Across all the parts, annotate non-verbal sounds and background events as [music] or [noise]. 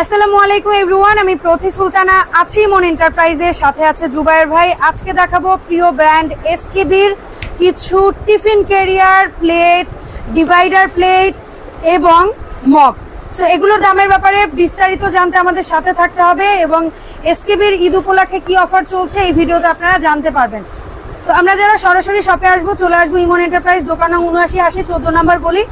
আসসালামু আলাইকুম এভরিওয়ান আমি প্রতি সুলতানা আছি মন এন্টারপ্রাইজের সাথে আছে জুবায়ের ভাই। আজকে দেখাবো প্রিয় ব্র্যান্ড এসকেবির কিছু tiffin carrier plate, divider plate এবং মগ। সো এগুলোর দামের ব্যাপারে বিস্তারিত জানতে আমাদের সাথে থাকতে হবে এবং এসকেবির ঈদ উপলক্ষে কি অফার চলছে এই ভিডিওতে আপনারা জানতে পারবেন। তো আমরা যারা সরাসরি শপে আসব, চলে আসব ইমন এন্টারপ্রাইজ দোকান উনআশি আশি, চোদ্দ নম্বর বলি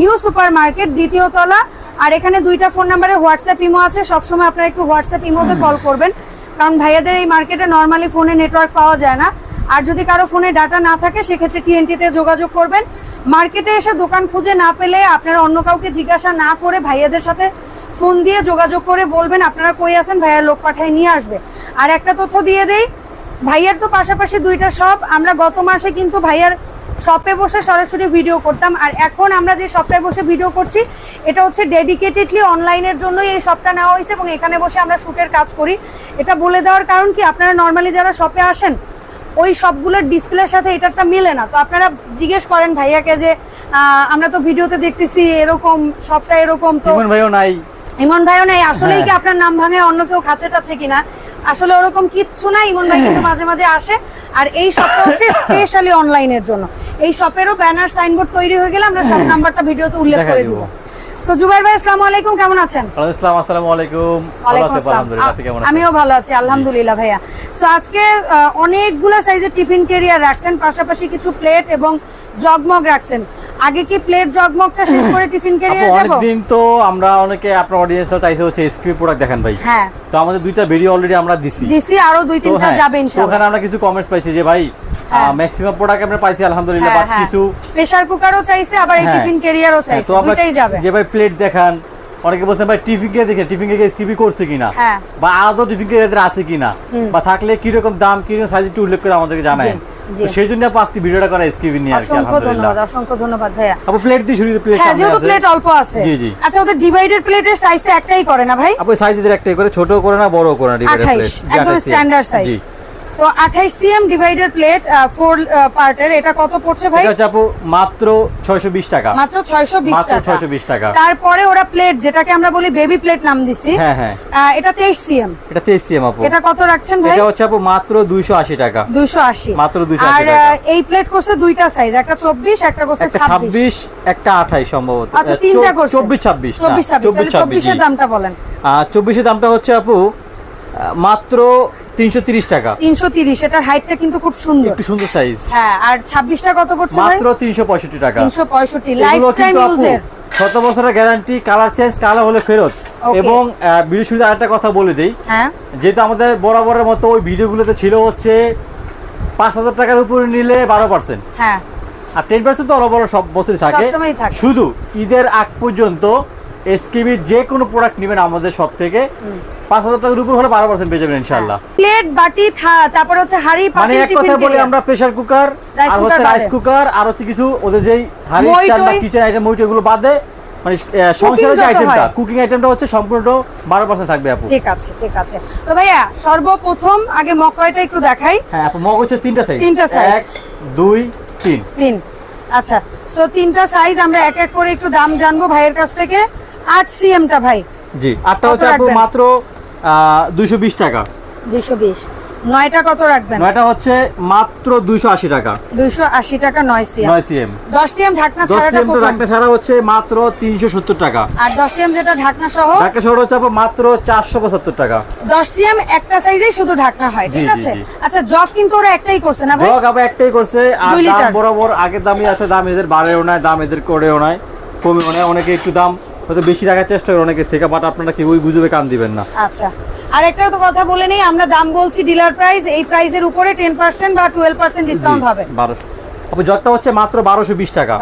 নিউ সুপার মার্কেট দ্বিতীয় তলা। আর এখানে দুইটা ফোন নাম্বারে হোয়াটসঅ্যাপ ইমো আছে। সবসময় আপনারা একটু হোয়াটসঅ্যাপ ইমোতে কল করবেন। কারণ ভাইয়াদের এই মার্কেটে নর্মালি ফোনে নেটওয়ার্ক পাওয়া যায় না। আর যদি কারও ফোনে ডাটা না থাকে, সেক্ষেত্রে টিএনটিতে যোগাযোগ করবেন। মার্কেটে এসে দোকান খুঁজে না পেলে আপনারা অন্য কাউকে জিজ্ঞাসা না করে ভাইয়াদের সাথে ফোন দিয়ে যোগাযোগ করে বলবেন, আপনারা কই আছেন ভাইয়ার লোক পাঠায় নিয়ে আসবে। আর একটা তথ্য দিয়ে দেই ভাইয়ার তো পাশাপাশি দুইটা শপ আমরা গত মাসে কিন্তু ভাইয়ার শপে বসে সরাসরি ভিডিও করতাম। আর এখন আমরা যে শপটায় বসে ভিডিও করছি, এটা হচ্ছে ডেডিকেটেডলি অনলাইনের জন্যই এই শপটা নেওয়া হয়েছে এবং এখানে বসে আমরা শ্যুটের কাজ করি। এটা বলে দেওয়ার কারণ কি, আপনারা নর্মালি যারা শপে আসেন, ওই সবগুলোর ডিসপ্লের সাথে এটারটা মিলে না। তো আপনারা জিজ্ঞেস করেন ভাইয়াকে যে আমরা তো ভিডিওতে দেখতেছি এরকম সবটা এরকম, তো ভাইও নাই। ইমন ভাইও নাই আসলেই কি হ্যাঁ। আপনার নাম ভাঙে অন্য কেউ খাচ্ছে টাচ্ছে কিনা? আসলে ওরকম কিচ্ছু না ইমন ভাই কিন্তু মাঝে মাঝে আসে। আর এই শপটা হচ্ছে [laughs] স্পেশালি অনলাইনের জন্য। এই শপেরও ব্যানার সাইনবোর্ড তৈরি হয়ে গেলে আমরা সব নাম্বারটা ভিডিওতে উল্লেখ করে দিব। সো জুবাইর ভাই আসসালামু আলাইকুম কেমন আছেন? আসসালাম আসসালামু আলাইকুম। ভালো আছি আলহামদুলিল্লাহ আপনি কেমন আছেন? আমিও ভালো আছি আলহামদুলিল্লাহ ভাইয়া। সো আজকে অনেকগুলো সাইজের টিফিন ক্যারিয়ার রাখছেন পাশাপাশি কিছু প্লেট এবং জগমগ রাখছেন। আগে কি প্লেট জগমগটা শেষ করে টিফিন ক্যারিয়ার যাব? তো আমরা অনেকে আপনার অডিয়েন্সরা চাইছে হচ্ছে স্ক্রিপ প্রোডাক্ট দেখেন ভাই। হ্যাঁ। তো আমাদের দুইটা ভিডিও অলরেডি আমরা দিছি। দিছি আরও দুই তিনটা হ্যাঁ যাবে ইনশাআল্লাহ। ওখানে আমরা কিছু কমেন্টস পাইছি যে ভাই হ্যাঁ। ম্যাক্সিমাম প্রোডাক্ট আমরা পাইছি আলহামদুলিল্লাহ হ্যাঁ, বাট হ্যাঁ। কিছু প্রেসার কুকারও চাইছে আবার এই হ্যাঁ। টিফিন ক্যারিয়ারও হ্যাঁ, চাইছে দুইটাই যাবে। যে ভাই প্লেট দেখান। অনেকে বলছেন ভাই টিফিন কে দেখে টিফিন কে স্কিপি করছে কিনা? হ্যাঁ। বা আদৌ টিফিন কে এদের আছে কিনা? বা থাকলে কীরকম দাম কীরকম সাইজ একটু উল্লেখ করে আমাদেরকে জানায় সেই জন্য আজকে ভিডিওটা করা স্কিপি নিয়ে কি অসংখ্য আলহামদুলিল্লাহ। ধন্যবাদ অসংখ্য ধন্যবাদ ভাইয়া। আপু প্লেট দিয়ে শুরু প্লেট হ্যাঁ যেহেতু প্লেট অল্প আছে। জি, জি। আচ্ছা ওদের ডিভাইডেড প্লেটের সাইজ তো একটাই করে না ভাই? আপু সাইজ এদের একটাই করে ছোট করে না বড় করে না ডিভাইডার প্লেট একদম স্ট্যান্ডার্ড সাইজ জি। তো আঠাইশ সিএম ডিভাইডেড প্লেট ফোর পার্টের এটা কত পড়ছে ভাই? এটা আপু মাত্র 620 টাকা। মাত্র ছয়শো বিশ মাত্র টাকা। 620 টাকা। তারপরে ওরা প্লেট যেটাকে আমরা বলি বেবি প্লেট নাম দিছি হ্যাঁ, হ্যাঁ। এটা তেইশ সিএম। এটা 23 সিএম আপু। এটা কত রাখছেন ভাই? এটা হচ্ছে আপু মাত্র 280 টাকা। দুইশো আশি। মাত্র 280 আর টাকা। আহ, এই প্লেট করছে দুইটা সাইজ একটা চব্বিশ একটা করছে ছাব্বিশ। 26 একটা 28 সম্ভবত। আচ্ছা তিনটা করছে। 24 26 চব্বিশ ছাব্বিশ। তাহলে চব্বিশের দামটা বলেন। আর 24 এর দামটা হচ্ছে আপু মাত্র 330 টাকা। এটার হাইটটা কিন্তু খুব সুন্দর। একটু সুন্দর সাইজ হ্যাঁ আর ছাব্বিশটা কত পড়ছে মাত্র 365 টাকা। তিনশো পঁয়ষট্টি লাইফ টাইম ইউজের শত বছরের গ্যারান্টি কালার চেঞ্জ কালার হলে ফেরত। এবং আরেকটা কথা বলে দেই। হ্যাঁ। যেহেতু আমাদের বরাবরের মতো ওই ভিডিওগুলোতে ছিল হচ্ছে পাঁচ হাজার টাকার উপরে নিলে বারো পার্সেন্ট হ্যাঁ। আর টেন পার্সেন্ট তো অনবর সব বছরই থাকে। শুধু ঈদের আগ পর্যন্ত এসকেবি যে কোনো প্রোডাক্ট নেবেন আমাদের সব থেকে। পাঁচ হাজার টাকার উপর হলে বারো পার্সেন্ট পেয়ে যাবেন ইনশাল্লাহ প্লেট বাটি থা তারপরে হচ্ছে হাড়ি মানে এক কথা বলি আমরা প্রেসার কুকার আর হচ্ছে রাইস কুকার আর হচ্ছে কিছু ওদের যেই হাড়ি স্ট্যান্ড বা কিচেন আইটেম মই এগুলো বাদে। মানে সংসারের যে আইটেমটা কুকিং আইটেমটা হচ্ছে সম্পূর্ণ বারো পার্সেন্ট থাকবে আপু। ঠিক আছে ঠিক আছে। তো ভাইয়া সর্বপ্রথম আগে মকয়টা একটু দেখাই। হ্যাঁ আপু মগ হচ্ছে তিনটা সাইজ তিনটা size। এক দুই তিন। তিন। আচ্ছা সো তিনটা সাইজ আমরা এক এক করে একটু দাম জানব ভাইয়ের কাছ থেকে। আট সিএমটা ভাই। জি আটটা হচ্ছে আপু মাত্র দুইশো বিশ টাকা। দুইশো বিশ। নয়টা কত রাখবেন? নয়টা হচ্ছে মাত্র দুইশো আশি টাকা। দুইশো আশি টাকা নয় সিএম। নয় সিএম। দশ সিএম ঢাকনা দশ ছাড়াটা সিএম তো প্রথম। ঢাকা ছাড়া হচ্ছে মাত্র তিনশো সত্তর টাকা। আর দশ সিএম যেটা ঢাকনা সহ ঢাকা শহর হচ্ছে মাত্র চারশো পঁচাত্তর টাকা। দশ সিএম একটা সাইজেই শুধু ঢাকনা হয় ঠিক আছে? আচ্ছা জগ কিন্তু ওরা একটাই করছে না ভাই? জগ আবার একটাই করছে আর দাম বরাবর আগের দামই আছে দাম এদের বাড়েও নাই দাম এদের করেও নাই কমেও নাই অনেকে একটু দাম হয়তো বেশি রাখার চেষ্টা করে অনেকে থেকে বাট আপনারা কেউই গুজবে কান দিবেন না। আচ্ছা। আর একটা তো কথা বলে নেই আমরা দাম বলছি ডিলার প্রাইস এই প্রাইসের উপরে টেন পার্সেন্ট বা টুয়েলভ পার্সেন্ট ডিসকাউন্ট হবে। বারোশো। জগটা হচ্ছে মাত্র বারোশো বিশ টাকা।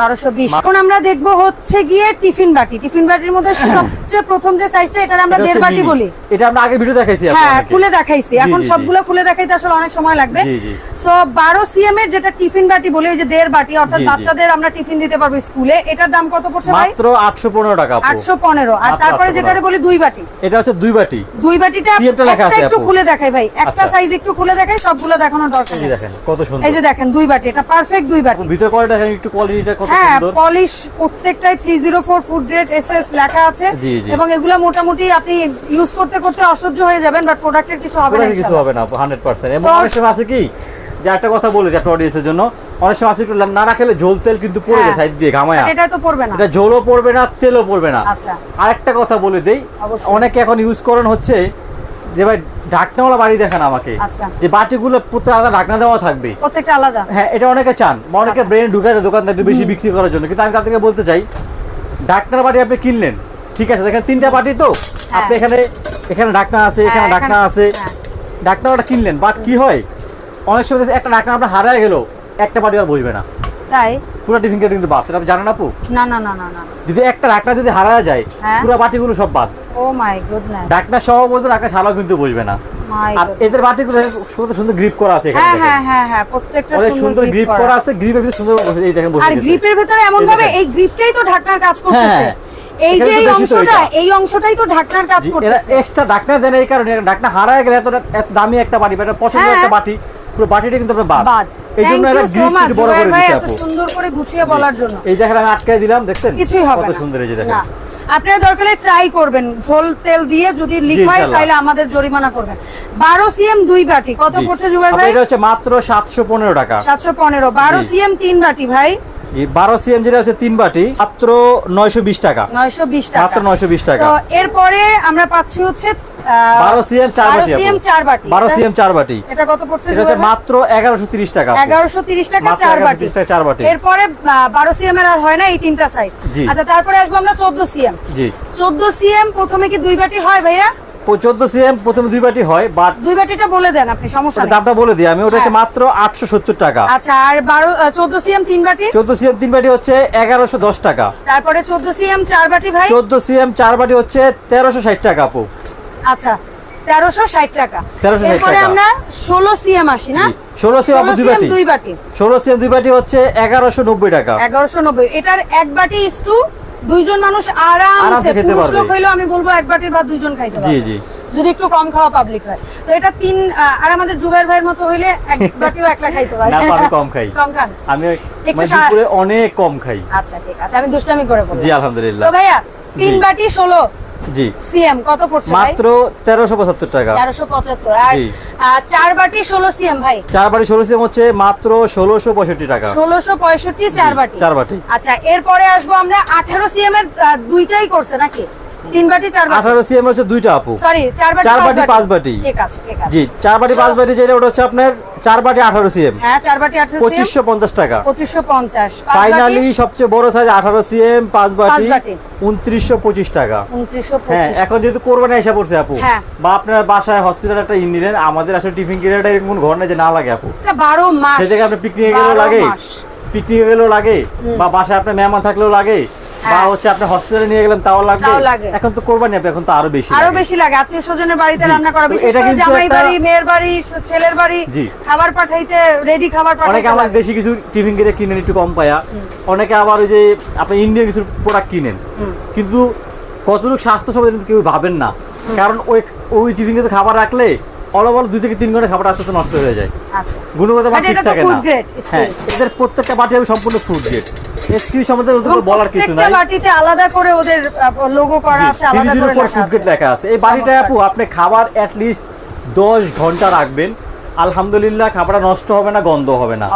এখন আমরা দেখব হচ্ছে গিয়ে টিফিন বাটি। টিফিন বাটির মধ্যে সবচেয়ে প্রথম যে সাইজটা এটা আমরা দেড় বাটি বলি। এটা আমরা আগে ভিডিও দেখাইছি হ্যাঁ খুলে দেখাইছি। এখন। সবগুলো খুলে দেখাইতে আসলে অনেক সময় লাগবে। সো বারো সিএম এর যেটা টিফিন বাটি বলি ওই যে দেড় বাটি অর্থাৎ। বাচ্চাদের আমরা টিফিন দিতে পারব স্কুলে। এটার দাম কত পড়ছে ভাই? মাত্র আটশো পনেরো টাকা আপু। আটশো পনেরো। আর তারপরে 815 যেটারে বলি দুই বাটি। এটা হচ্ছে দুই বাটি। দুই বাটিটা একটা খুলে দেখাই ভাই। একটা আচ্ছা। সাইজ একটু খুলে দেখাই সবগুলো দেখানোর দরকার নেই। দেখেন কত সুন্দর। এই যে দেখেন দুই বাটি। এটা পারফেক্ট দুই বাটি ভিতর কোয়ালিটি দেখেন একটু কোয়ালিটিটা কত হ্যাঁ পলিশ প্রত্যেকটাই three zero four food grade S S লেখা আছে। এবং এগুলো মোটামুটি আপনি ইউজ করতে করতে অসহ্য হয়ে যাবেন বাট প্রোডাক্টের কিছু হবে না কিছু। হবে না হান্ড্রেড পার্সেন্ট এবং তো- অনেক সময় আছে কি যে একটা কথা বলে যে একটা অডিয়েন্সের জন্য অনেক সময় একটু না রাখলে ঝোল তেল কিন্তু পড়ে যায় হ্যাঁ। সাইড দিয়ে ঘামায়া এটা তো পড়বে না। এটা ঝোলও পড়বে না তেলও পড়বে না। আচ্ছা। আরেকটা কথা বলে দেই অনেকে এখন ইউজ করেন হচ্ছে যে ভাই ঢাকনাওয়ালা বাড়ি দেখেন আমাকে। আচ্ছা। যে বাটিগুলো প্রত্যেক আলাদা ঢাকনা দেওয়া থাকবে। প্রত্যেকটা আলাদা? হ্যাঁ এটা অনেকে চান। বা অনেকে আচ্ছা। ব্রেন ঢুকায় দেয় দোকানদার বেশি বিক্রি করার জন্য। কিন্তু আমি তাদেরকে বলতে চাই ঢাকনার বাটি আপনি কিনলেন। ঠিক আছে দেখেন তিনটা বাটি তো। আপনি এখানে এখানে ঢাকনা আছে হ্যাঁ, এখানে ঢাকনা আছে। হ্যাঁ। কিনলেন। বাট কি হয় অনেক সময় একটা ঢাকনা আপনার হারায় গেল একটা বাটি আর বসবে না। তাই? পুরো টিফিন কেটে কিন্তু বাদ। আপনি জানেন আপু? না না না না না। যদি একটা ঢাকনা যদি হারায় যায় হ্যাঁ। পুরো বাটিগুলো সব বাদ। ও মাই গুডনেস ঢাকনা সহ বলতো ঢাকনা ছাড়াও কিন্তু বসবে না। আর এদের বাটিগুলো সুন্দর সুন্দর গ্রিপ করা আছে এখানে হ্যাঁ হ্যাঁ হ্যাঁ হ্যাঁ প্রত্যেকটা সুন্দর সুন্দর গ্রিপ করা আছে গ্রিপের ভিতরে সুন্দর এই দেখেন বসে আর গ্রিপের ভেতরে এমন ভাবে এই গ্রিপটাই তো ঢাকনার কাজ করতেছে হ্যাঁ, এই যে এই তো অংশটা এই অংশটাই তো ঢাকনার কাজ জি, এরা এক্সট্রা ঢাকনা দেন এই কারণে। ঢাকনা হারায় গেলে এত এত দামি একটা বাটি এটা পছন্দের। একটা বাটি। পুরো বাটিটা কিন্তু আপনার বাদ। এই জন্য গ্রিপ বড় করে দিয়েছি আপু। সুন্দর করে গুছিয়ে বলার জন্য। এই আমি আটকায় দিলাম দেখছেন? কিছুই হবে কত সুন্দর এই যে দেখেন। আপনারা দরকারে ট্রাই করবেন। ঝোল তেল দিয়ে যদি লিক হয় তাহলে আমাদের জরিমানা করবেন। বারো সিএম দুই বাটি। কত পড়ছে জুবাই ভাই? এটা হচ্ছে মাত্র সাতশো পনেরো টাকা। সাতশো পনেরো। বারো। সিএম তিন বাটি ভাই। বারো হচ্ছে তিন বাটি মাত্র নয়শো বিশ টাকা। নয়শো বিশ টাকা। মাত্র নয়শো বিশ টাকা। এরপরে আমরা পাচ্ছি হচ্ছে বারো সিএম চার বাটি সিএম চার বাটি। বারো সিএম চার বাটি। এটা কত পড়ছে এটা হচ্ছে মাত্র এগারোশো তিরিশ টাকা এগারোশো তিরিশ টাকা চার 1130 বাটি চার বাটি। এরপরে বারো সিএম এর আর হয় না এই তিনটা সাইজ আচ্ছা তারপরে আসব আমরা চোদ্দ সিএম জি। চোদ্দ সিএম প্রথমে কি দুই বাটি হয় ভাইয়া? চোদ্দ সিএম প্রথমে দুই বাটি হয় বাট দুই বাটিটা বলে দেন আপনি সমস্যা দামটা বলে দিই আমি ওটা হচ্ছে হ্যাঁ। মাত্র আটশো সত্তর টাকা। আচ্ছা আর বারো চোদ্দ সিএম তিন বাটি? চোদ্দ সিএম তিন বাটি হচ্ছে এগারোশো দশ টাকা। তারপরে চোদ্দ সিএম চার বাটি ভাই? চোদ্দ সিএম চার বাটি হচ্ছে তেরোশো ষাট টাকা আপু। আচ্ছা তেরোশো ষাট টাকা। 1360 এরপরে টাকা। আমরা ষোলো সিএম আসি না। 16 CM দুই বাটি। দুই বাটি। ষোলো সিএম দুই বাটি হচ্ছে এগারোশো নব্বই টাকা। এগারোশো নব্বই। এটার এক বাটি ইস্টু দুইজন মানুষ আরামসে পুরুষ লোক হইলেও আমি বলব এক বাটির ভাত দুইজন খাইতে জি পারবে। জি। যদি একটু কম খাওয়া পাবলিক হয়। তো এটা তিন আর আমাদের জুবের ভাইয়ের মতো হইলে এক [laughs] বাটিও একলা খাইতে পারে। না, আমি কম খাই। কম খান? আমি মানে দুপুরে অনেক কম খাই। আচ্ছা ঠিক আছে। আমি দুষ্টামি করে বলব। জি আলহামদুলিল্লাহ। তো ভাইয়া তিন বাটি ষোলো। জি। সিএম কত পড়ছে মাত্র তেরোশো পঁচাত্তর টাকা। তেরোশো পঁচাত্তর আর জি। চার বাটি ষোলো সিএম ভাই? চার বাটি ষোলো সিএম হচ্ছে মাত্র ষোলোশো পঁয়ষট্টি টাকা। ষোলোশো পঁয়ষট্টি চার জি, বাটি? চার বাটি। আচ্ছা এরপরে আসব আমরা আঠারো সিএম এর দুইটাই করছে নাকি? তিন বাটি চার বাটি। আঠারো সিএম হচ্ছে দুইটা আপু। সরি চার বাটি চার বাটি, পাঁচ বাটি। ঠিক আছে ঠিক আছে। জি চার বাটি পাঁচ বাটি যেটা ওটা হচ্ছে আপনার চার বাটি আঠারো সিএম। হ্যাঁ চার বাটি টাকা। ফাইনালি সবচেয়ে বড় সাইজ সিএম পাঁচ বাটি বাটি। উনত্রিশশো পঁচিশ টাকা। উনত্রিশশো হ্যাঁ এখন যেহেতু কোরবানি এসে পড়ছে আপু হ্যাঁ। বা আপনার বাসায় হসপিটাল একটা আমাদের আসলে টিফিন এরকম ঘর নেই যে না লাগে আপু। মাস। পিকনিকে গেলেও লাগে। পিকনিকে গেলেও লাগে বা বাসায় আপনার মেহমান থাকলেও লাগে। বা হ্যাঁ। হচ্ছে আপনি হসপিটালে নিয়ে গেলেন তাও লাগবে? এখন তো কোরবানি আপনি এখন তো আরও বেশি আরও বেশি লাগে। আত্মীয় স্বজনের বাড়িতে রান্না করা বিশেষ জামাই বাড়ি মেয়ের বাড়ি ছেলের বাড়ি খাবার পাঠাইতে রেডি খাবার অনেকে আমার। দেশি কিছু টিফিন কিনে কিনেন একটু কম পায়া। অনেকে আবার ওই যে আপনি ইন্ডিয়ান কিছু প্রোডাক্ট কিনেন। কিন্তু কতটুকু স্বাস্থ্য সবাই কিন্তু কেউ ভাবেন না। কারণ ওই ওই টিফিন খাবার রাখলে অলবল দুই থেকে তিন ঘণ্টা খাবার আস্তে আস্তে নষ্ট হয়ে যায়। আচ্ছা। গুণগত মান ঠিক থাকে না। হ্যাঁ এদের প্রত্যেকটা বাটি সম্পূর্ণ ফুড গ্রেড এসকিউ সম্বন্ধে ওদের বলার কিছু প্রত্যেকটা নাই। বাটিতে আলাদা করে ওদের লোগো করা আছে আলাদা করে ফুড গ্রেড লেখা আছে। এই চমৎকার। আপু আপনি খাবার অ্যাট লিস্ট দশ ঘণ্টা রাখবেন। আলহামদুলিল্লাহ খাবারটা নষ্ট হবে না গন্ধ হবে না.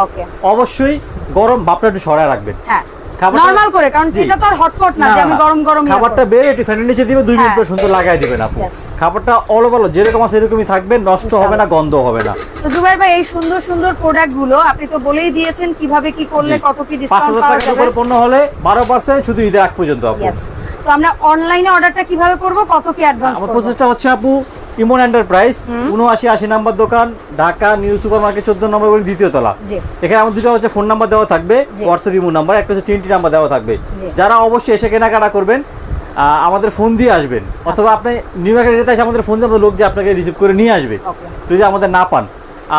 অবশ্যই গরম ভাবটা একটু সরায় রাখবেন। হ্যাঁ। নরমাল করে কারণ। এটা তো আর হটপট না যে আমি গরম গরম ইয়ে খাবারটা। বেড়ে একটু ফ্যানের নিচে দিবে দুই মিনিট হ্যাঁ। পর সুন্দর লাগাই দিবেন আপু। খাবারটা অল ওভার যেরকম আছে এরকমই থাকবে নষ্ট হবে না গন্ধ হবে না। তো জুবাইর ভাই এই সুন্দর সুন্দর প্রোডাক্টগুলো আপনি তো বলেই দিয়েছেন কীভাবে কি করলে কত কি ডিসকাউন্ট পাওয়া টাকার যাবে। উপরে পণ্য হলে বারো পার্সেন্ট শুধু ঈদের আগ পর্যন্ত আপু। তো আমরা অনলাইনে অর্ডারটা কীভাবে করব? কত কি অ্যাডভান্স আমার প্রসেসটা হচ্ছে আপু ইমন এন্টারপ্রাইজ উনআশি আশি নাম্বার দোকান ঢাকা নিউ সুপার মার্কেট চোদ্দ নম্বর বলে দ্বিতীয় তলা। এখানে আমার দুটো হচ্ছে ফোন নাম্বার দেওয়া থাকবে হোয়াটসঅ্যাপ ইমো নাম্বার একটা হচ্ছে টিএনটি নাম্বার দেওয়া থাকবে। যারা অবশ্যই এসে কেনাকাটা করবেন আমাদের ফোন দিয়ে আসবেন। অথবা আচ্ছা। আপনি নিউ মার্কেট যেতে আসে আমাদের ফোন দিয়ে আমাদের লোক যে আপনাকে রিসিভ করে নিয়ে আসবে যদি আমাদের না পান।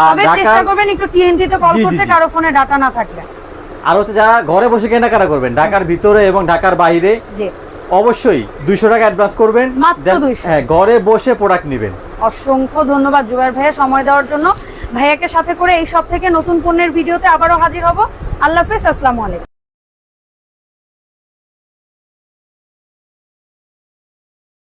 আর চেষ্টা করবেন একটু টিএনটি তে কল জি, জি, করতে কারও ফোনে ডাটা না থাকলে। আর হচ্ছে যারা ঘরে বসে কেনাকাটা করবেন ঢাকার ভিতরে এবং ঢাকার বাইরে অবশ্যই দুইশো টাকা অ্যাডভান্স করবেন। মাত্র Then- 200 হ্যাঁ ঘরে বসে প্রোডাক্ট নেবেন। অসংখ্য ধন্যবাদ জুবাইর ভাইয়া সময় দেওয়ার জন্য। ভাইয়াকে সাথে করে এই সব থেকে নতুন পণ্যের ভিডিওতে আবারও হাজির হব। আল্লাহ হাফেজ আসসালামু আলাইকুম।